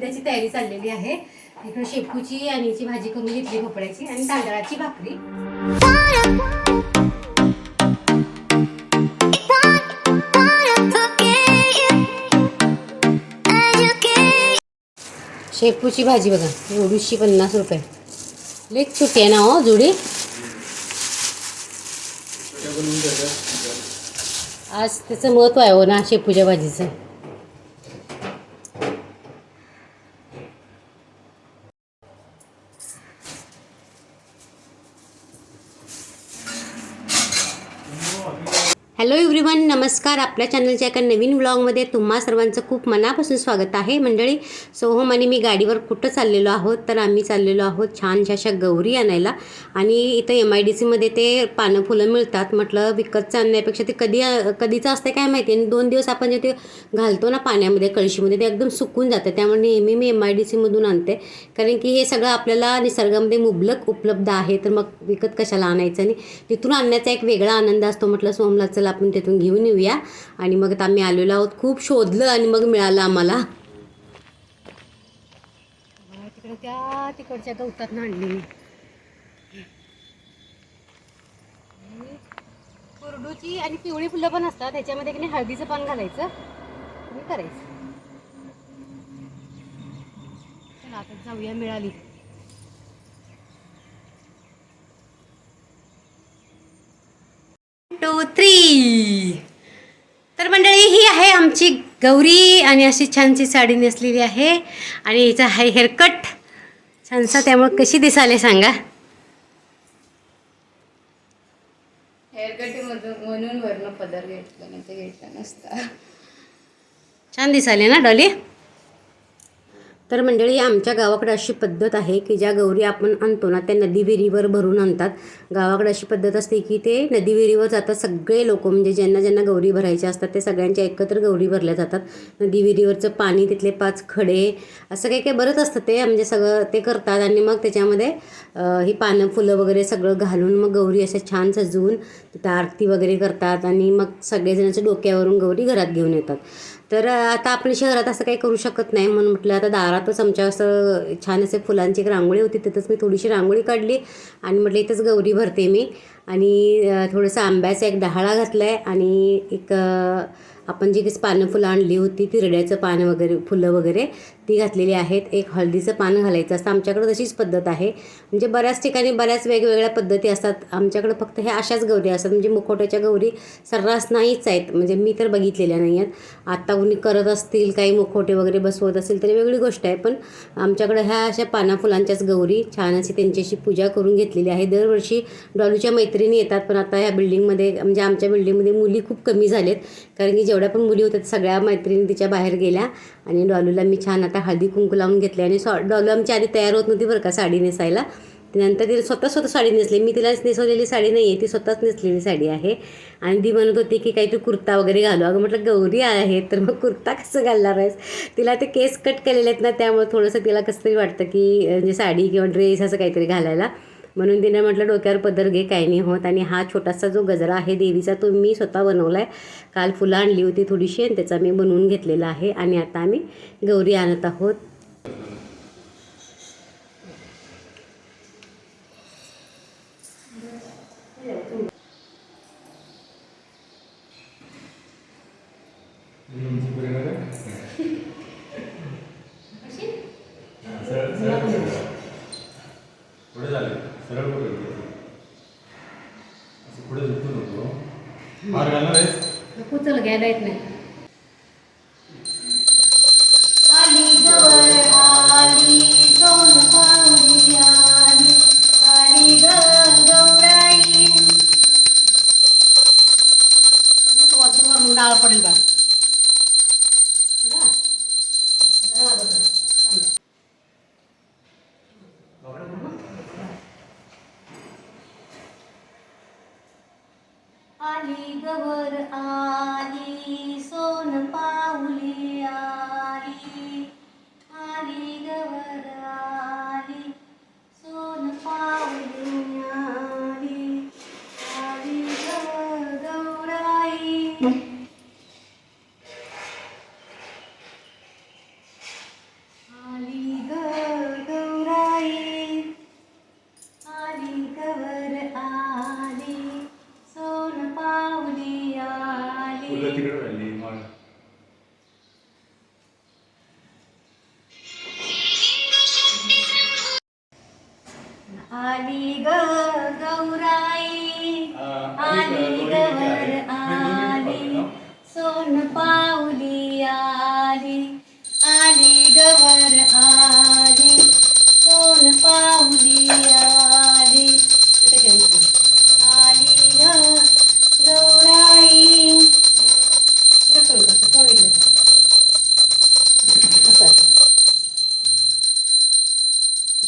त्याची तयारी चाललेली आहे. इकडे शेपूची आणि याची भाजी करून घेतली भोपळ्याची आणि तांदळाची भाकरी. शेपूची भाजी बघा एवढीशी पन्नास रुपये. लई छोटी आहे ना हो जुडी? आज त्याचं महत्त्व आहे हो ना शेपूच्या भाजीचं. हॅलो एव्हरीवन नमस्कार. आपल्या चॅनलच्या एका नवीन ब्लॉगमध्ये तुम्हा सर्वांचं खूप मनापासून स्वागत आहे. मंडळी सोहम आणि मी गाडीवर कुठं चाललेलो आहोत? तर आम्ही चाललेलो आहोत छानशा अशा गौरी आणायला. आणि इथं एम आय डी सीमध्ये ते पानं फुलं मिळतात. म्हटलं विकतचं आणण्यापेक्षा ते कधी कधीचं असतं काय माहिती? आणि दोन दिवस आपण जे ते घालतो ना पाण्यामध्ये कळशीमध्ये ते एकदम सुकून जातं. त्यामुळे नेहमी मी एम आय डी सीमधून आणते. कारण की हे सगळं आपल्याला निसर्गामध्ये मुबलक उपलब्ध आहे. तर मग विकत कशाला आणायचं? आणि तिथून आणण्याचा एक वेगळा आनंद असतो. म्हटलं सोमला चला आपण तिथून घेऊन येऊया. आणि मग आता आम्ही आलेलो आहोत. खूप शोधलं आणि मग मिळालं आम्हाला. तिकडे त्या तिकडच्या गवतात आणली कुरडूची आणि पिवळी फुलं पण असतात. त्याच्यामध्ये की नाही हळदीचं पान घालायचं. आणि करायचं. चला आता जाऊया मिळाली. टू थ्री तर मंडळी ही आहे आमची गौरी आणि अशी छानशी साडी नेसलेली आहे. आणि हिचा आहे हेअरकट. छानसा त्यामुळे कशी दिसाले सांगा? हेअरकट म्हणून वर्ण पदर घेतला नाही घेतला नसता. छान दिसाले ना डॉली? तर मंडळी आमच्या गावाकडे अशी पद्धत आहे की ज्या गौरी आपण आणतो ना त्या नदी विहिरीवर भरून आणतात. गावाकडे अशी पद्धत असते की ते नदी विहिरीवर जातात सगळे लोक. म्हणजे ज्यांना ज्यांना गौरी भरायच्या असतात ते सगळ्यांच्या एकत्र गौरी भरल्या जातात. नदी विहिरीवरचं पाणी तिथले पाच खडे असं काही काही बरंच असतं ते. म्हणजे सगळं ते करतात आणि मग त्याच्यामध्ये ही पानं फुलं वगैरे सगळं घालून मग गौरी अशा छान सजवून तिथं आरती वगैरे करतात. आणि मग सगळेजणांच्या डोक्यावरून गौरी घरात घेऊन येतात. तर आता आपण शहरात असं काही करू शकत नाही म्हणून म्हटलं आता दारातच आमच्या असं छान असे फुलांची एक रांगोळी होती तिथंच मी थोडीशी रांगोळी काढली आणि म्हटलं इथंच गौरी भरते मी. आणि थोडंसं आंब्याचा एक डहाळा घातला आहे आणि एक आपण जी पानं फुलं आणली होती तिरड्याचं पान वगैरे फुलं वगैरे ती घातलेली आहेत. एक हळदीचं पान घालायचं असतं. आमच्याकडं तशीच पद्धत आहे. म्हणजे बऱ्याच ठिकाणी बऱ्याच वेगवेगळ्या पद्धती असतात. आमच्याकडं फक्त ह्या अशाच गौरी असतात. म्हणजे मुखवट्याच्या गौरी सर्रास नाहीच आहेत. म्हणजे मी तर बघितलेल्या नाही आहेत. आत्ता कुणी करत असतील काही मुखवटे वगैरे बसवत असेल तरी वेगळी गोष्ट आहे. पण आमच्याकडं ह्या अशा पाना फुलांच्याच गौरी छान अशी त्यांच्याशी पूजा करून घेतलेली आहे. दरवर्षी डॉलूच्या मैत्रिणी येतात. पण आता ह्या बिल्डिंगमध्ये म्हणजे आमच्या बिल्डिंगमध्ये मुली खूप कमी झालेत. कारण की जेवढ्या पण मुली होत्या सगळ्या मैत्रिणी तिच्या बाहेर गेल्या. आणि डॉलूला मी छान आता हळदी कुंकू लावून घेतले. आणि सॉ डॉलू आमची आधी तयार होत नव्हती बरं का साडी नेसायला. नंतर तिने स्वतः स्वतः साडी नेसली. मी तिला नेसवलेली साडी नाही आहे ती स्वतःच नेसलेली साडी आहे. आणि ती म्हणत होती की काहीतरी कुर्ता वगैरे घालू. अगं म्हटलं गौरी आहे. तर मग कुर्ता कसं घालणार आहेस? तिला ते केस कट केलेले आहेत ना त्यामुळे थोडंसं तिला कसं तरी वाटतं की म्हणजे साडी किंवा ड्रेस असं काहीतरी घालायला. म्हणून तिने म्हटलं डोक्यावर पदर घे काही नाही होत. आणि हा छोटासा जो गजरा आहे देवीचा तो मी स्वतः बनवला आहे काल फुलं आणली होती थोडीशी आणि त्याचा मी बनवून घेतलेला आहे आणि आता आम्ही गौरी आणत आहोत पुढे झाले सरळ पुढे असं पुढे झुकतो नको मार घालणार आहे कुचल घ्यायला येत नाही. आली गवर आली सोन पाऊली आली. आली गवर आली सोन पाऊली आली. आली गवर गौराई. मग आली ग गौराई आली गवर आली. सोन पावली आली आली गवर आली. सोन पावली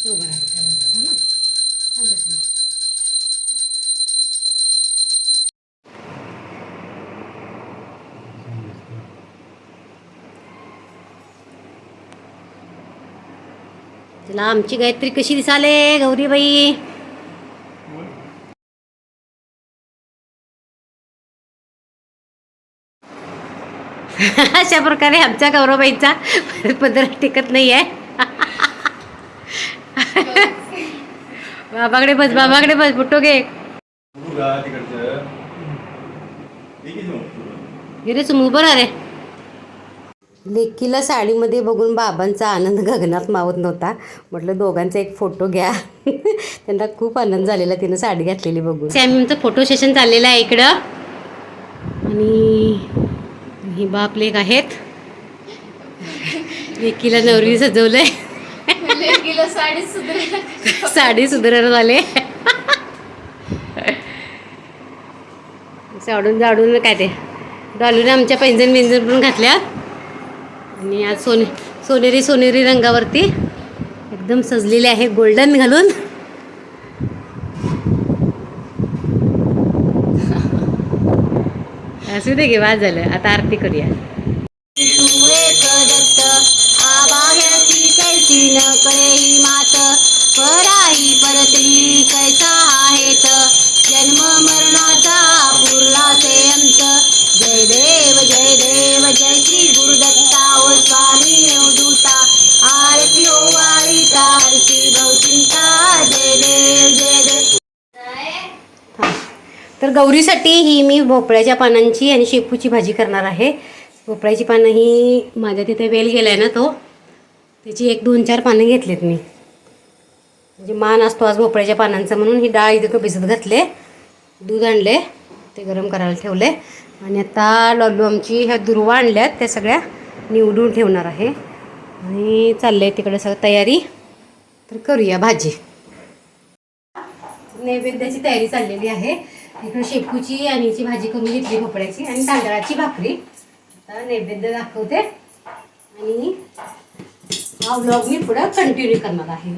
तिथे उभं राहतं काय म्हणतात ना हा बस ना. तिला आमची गायत्री कशी दिसाले गौरीबाई? अशा प्रकारे आमच्या गौरवबाईचा पदर टिकत नाही आहे बाबाकडे बस बाबाकडे बस बुट्टो घे. आहे गिरे उभं रे. लेकीला साडीमध्ये बघून बाबांचा आनंद गगनात मावत नव्हता. म्हटलं दोघांचा एक फोटो घ्या. त्यांना खूप आनंद झालेला तिनं साडी घातलेली बघून. आमचं फोटो सेशन चाललेलं आहे इकडं. आणि ही बाप लेक आहेत. लेकीला नवरी सजवलंय. लेकीला साडी सुधारायला साडी सुधारायला झाले जाडून जाडून काय ते? डॉलूने आमच्या पैंजण बिंजण पण घातल्या आणि आज सोने सोनेरी सोनेरी रंगावरती एकदम सजलेले आहे गोल्डन घालून. असू दे घे वाज झालं. आता आरती करूया. गौरीसाठी ही मी भोपळ्याच्या पानांची आणि शेपूची भाजी करणार आहे. भोपळ्याची पानं ही माझ्या तिथे वेल गेला आहे ना तो. त्याची एक दोन चार पानं घेतलेत मी. म्हणजे मान असतो आज भोपळ्याच्या पानांचा म्हणून. ही डाळ इथं भिजत घातले दूध आणले ते गरम करायला ठेवले. आणि आता लॉलू आमची ह्या दुर्वा आणल्यात त्या सगळ्या निवडून ठेवणार आहे. आणि चाललं आहे तिकडे सगळं तयारी. तर करूया भाजी. नैवेद्याची तयारी चाललेली आहे. इकडे शेपूची आणि भाजी करून घेतली भोपळ्याची आणि तांदळाची भाकरी. आता नैवेद्य दाखवते. आणि हा व्लॉग मी पुढं कंटिन्यू करणार आहे.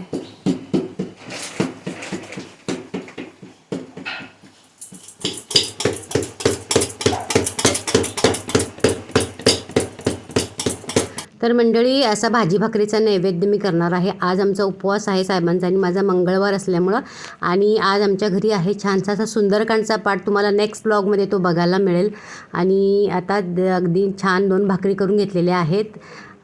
तर मंडळी असा भाजी भाकरीचा नैवेद्य मी करणार आहे. आज आमचा उपवास आहे साहेबांचा आणि माझा मंगळवार असल्यामुळं आणि आज आमच्या घरी आहे छानसा असा सुंदरकांडचा पाठ. तुम्हाला नेक्स्ट ब्लॉगमध्ये तो बघायला मिळेल. आणि आता द- अगदी छान दोन भाकरी करून घेतलेल्या आहेत.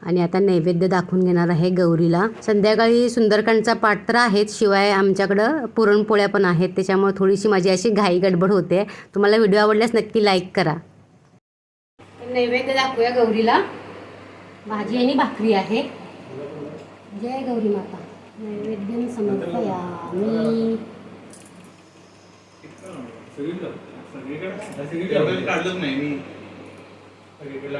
आणि आता नैवेद्य दाखवून घेणार आहे गौरीला. संध्याकाळी सुंदरकांडचा पाठ तर आहेच शिवाय आमच्याकडं पुरणपोळ्या पण आहेत. त्याच्यामुळे थोडीशी माझी अशी घाई गडबड होते. तुम्हाला व्हिडिओ आवडल्यास नक्की लाईक करा. नैवेद्य दाखवूया गौरीला. भाजी आणि भाकरी आहे. जय गौरी माता. नैवेद्य समर्पया मी सगळीकडे काढलंच नाही मी. सगळीकडे